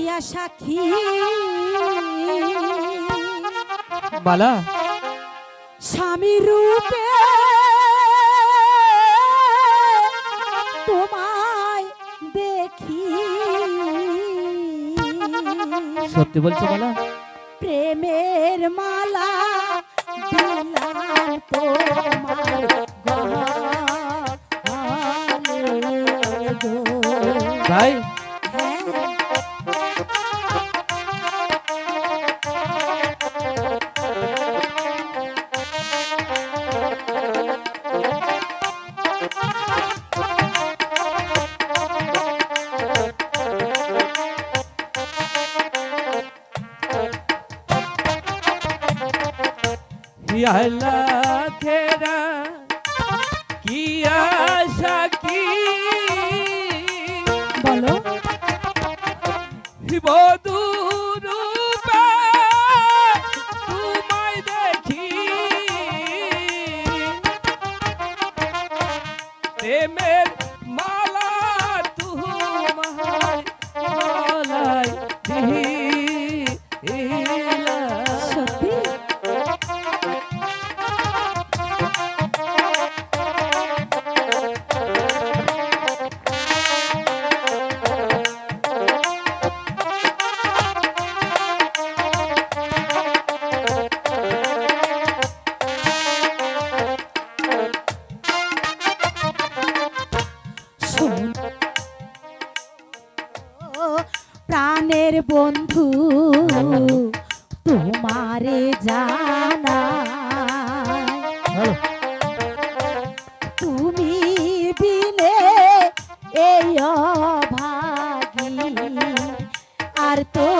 দেখিয়া সাক্ষী। মালা স্বামী রূপে তোমায় দেখি। সত্যি বলছো মালা প্রেমের মালা দিলাম তোমার গলে গো। ইয়ালা তেরা কি আশা কি? বলো। বধুরূপে তোমায় দেখি। প্রেমের মালা প্রাণের বন্ধু তোমারে জানা তুমি বিনে এই অভাগী আর তো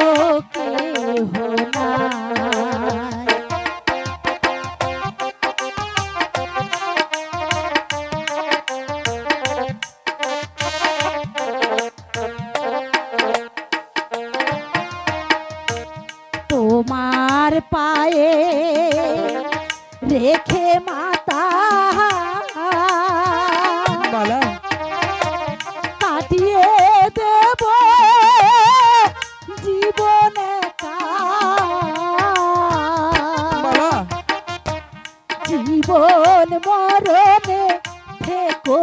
রেখে মাতা। মালা। কাটিয়ে দেব জীবন জীবন মরণে থেকো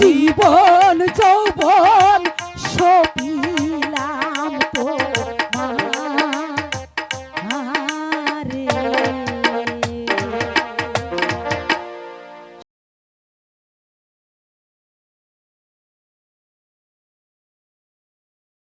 জীবন